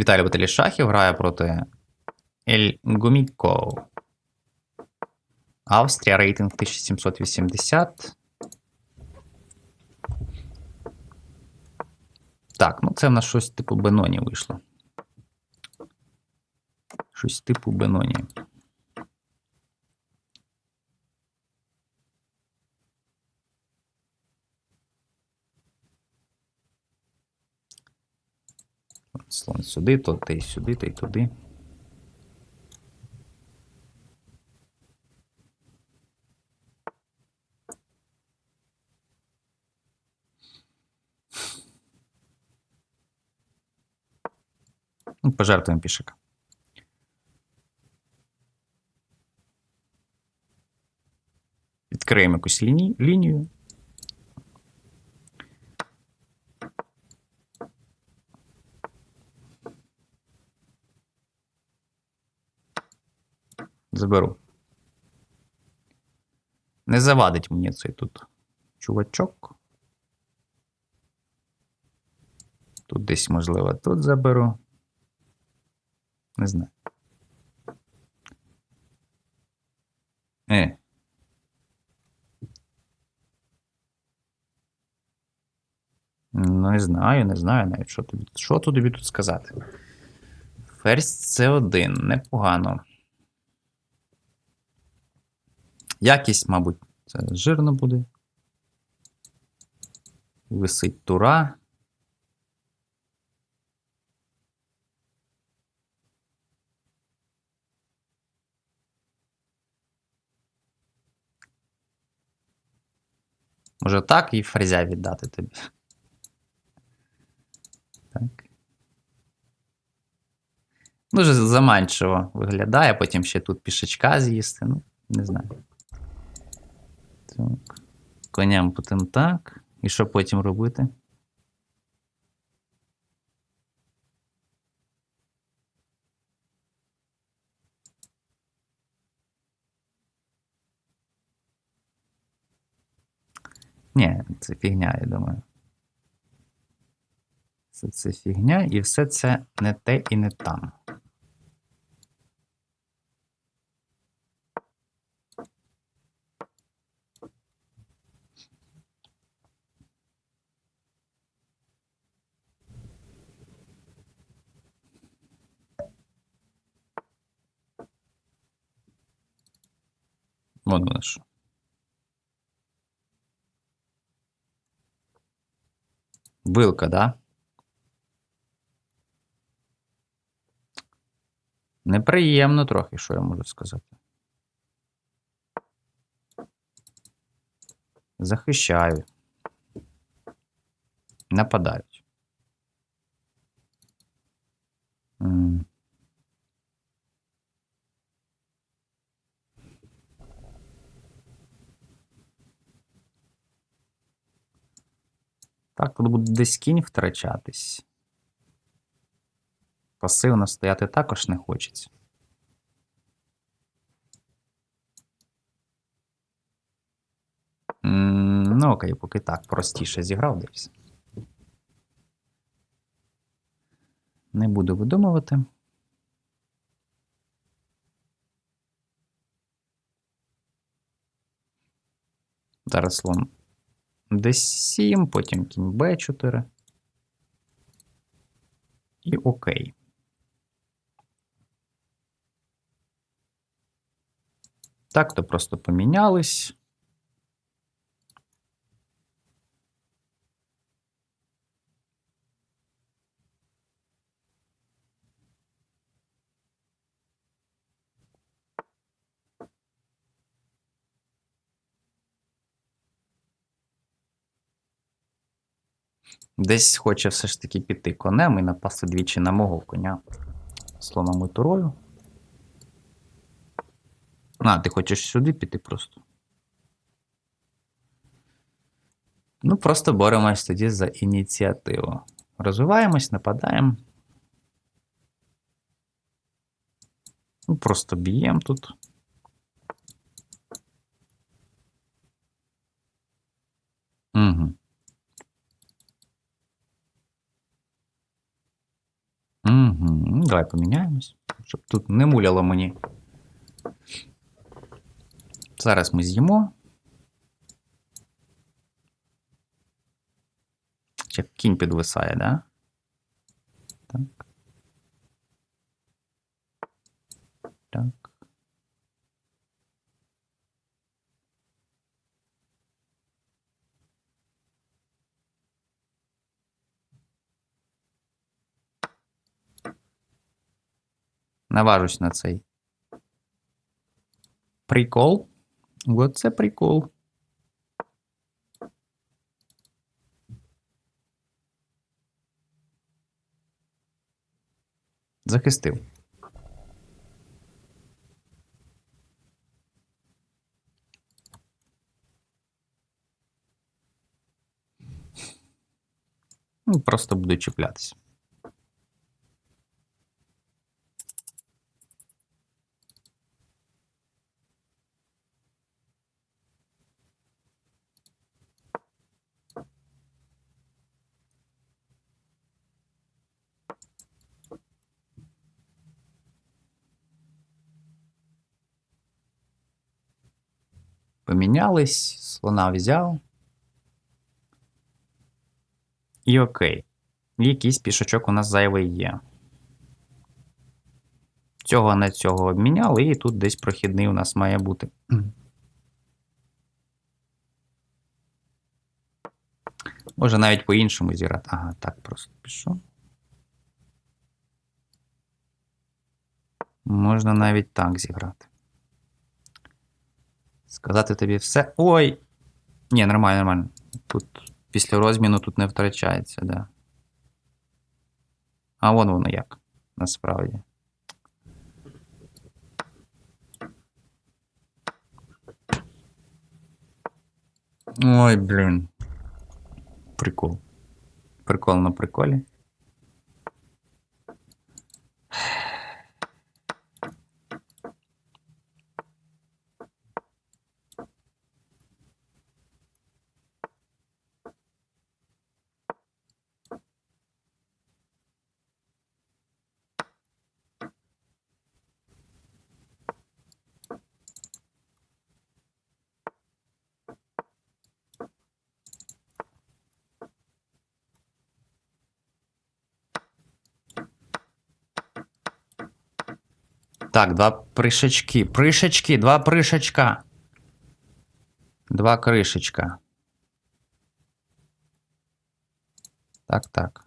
Віталій Баталій Шахів грає проти Ель Гуміко. Австрія, рейтинг 1780. Так, ну це в нас щось типу Беноні вийшло. Щось типу Беноні. Слон сюди, то ти й сюди, та й туди. Ну, пожертвуємо пішика. Відкриємо якусь лінію. Заберу. Не завадить мені цей тут чувачок. Тут десь, можливо, тут заберу. Не знаю. Е. Ну, не знаю, не знаю навіть, що тобі, що тобі тут сказати. Ферзь це один, непогано. Якість, мабуть, це жирно буде. Висить тура. Може так і фрезя віддати тобі. Так. Дуже заманчиво виглядає, потім ще тут пішечка з'їсти. Ну, не знаю. Так. Коням потім так. І що потім робити? Ні, це фігня, я думаю. Все це фігня, і все це не те і не там. Вон воно що. Вилка, да? Неприємно трохи, що я можу сказати. Захищаю. Нападають. Тут буде десь кінь втрачатись. Пасивно стояти також не хочеться. Ну, окей, поки так, простіше зіграв десь. Не буду видумувати. Зараз слон d7, потім кінь b4. І окей. Так, то просто помінялись. Десь хоче все ж таки піти конем і напасти двічі на мого коня слоном і турою. А, ти хочеш сюди піти просто. Ну, просто боремось тоді за ініціативу. Розвиваємось, нападаємо. Ну, просто б'ємо тут. Давай поміняємось, щоб тут не муляло мені. Зараз ми з'їмо. Як кінь підвисає, да? Так. Наважусь на цей. Прикол. Оце прикол. Захистив. Ну, просто буду чіплятися. Помінялись, слона взяв. І окей. Якийсь пішачок у нас зайвий є. Цього на цього обміняли, і тут десь прохідний у нас має бути. Може навіть по-іншому зіграти. Ага, так просто пішов. Можна навіть так зіграти. Сказати тобі все. Ой! Ні, нормально, нормально. Тут після розміну тут не втрачається, да. А вон воно як. Насправді. Ой, блін. Прикол. Прикол на приколі. Так, два пришечки. Пришечки, два пришечка. Два кришечка. Так, так.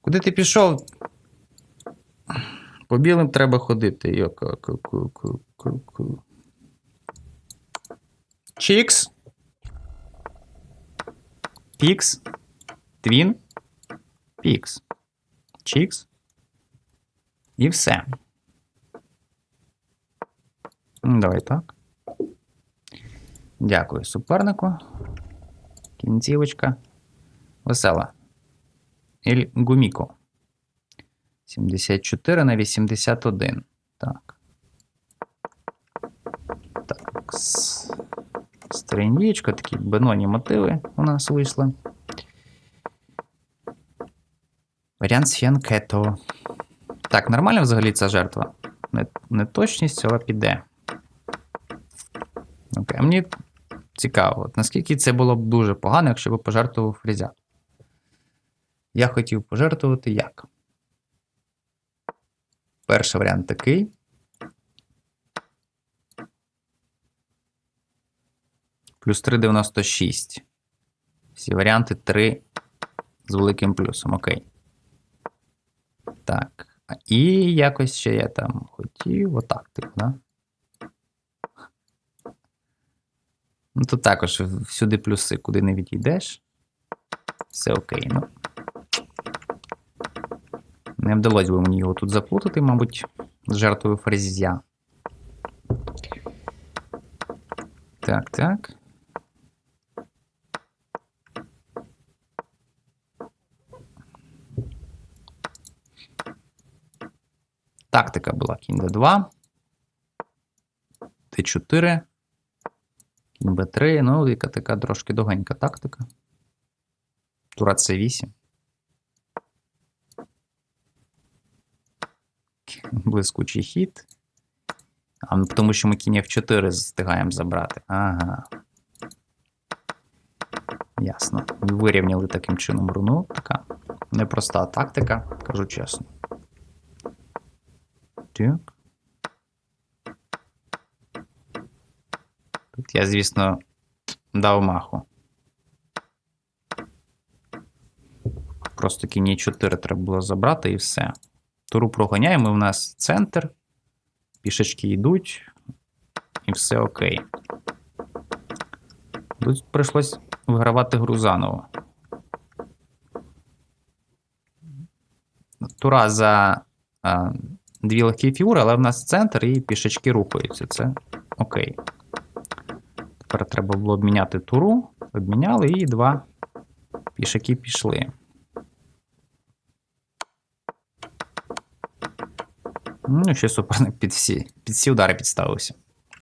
Куди ти пішов? По білим треба ходити. Ку. Чікс. Пікс. Твін. Пікс. Чікс. І все. Ну, Давай так. Дякую супернику. Кінцівочка. Весела. Ель Гуміко. 74 на 81. Так. Так. Стрінічка, такі беноні мотиви у нас вийшли. Варіант Сфіанкето. Так, нормально взагалі ця жертва? Не, не точність, але піде. Окей, мені цікаво, от наскільки це було б дуже погано, якщо б пожертвував фрізя. Я хотів пожертвувати як? Перший варіант такий. Плюс 3,96. Всі варіанти 3 з великим плюсом. Окей. Так. І якось ще я там хотів. Отак, типу, да? Ну, тут також всюди плюси, куди не відійдеш. Все окей. Ну. Не вдалося би мені його тут заплутати, мабуть, з жертвою фрезія. Так, так. Тактика була кінь d2. Т4. Кінь Б3, ну, яка така трошки довгенька тактика. Тура С8. Блискучий хід. А, ну, тому що ми кінь F4 встигаємо забрати. Ага. Ясно. Вирівняли таким чином руну. Така непроста тактика, кажу чесно. Так. Тут я, звісно, дав маху. Просто кінь 4 треба було забрати і все. Туру проганяємо, і в нас центр. Пішечки йдуть, і все окей. Тут прийшлось вигравати гру заново. Тура за дві легкі фігури, але в нас центр і пішечки рухаються. Це окей. Тепер треба було обміняти туру. Обміняли і два пішаки пішли. Ну, ще суперник під всі, під всі удари підставився.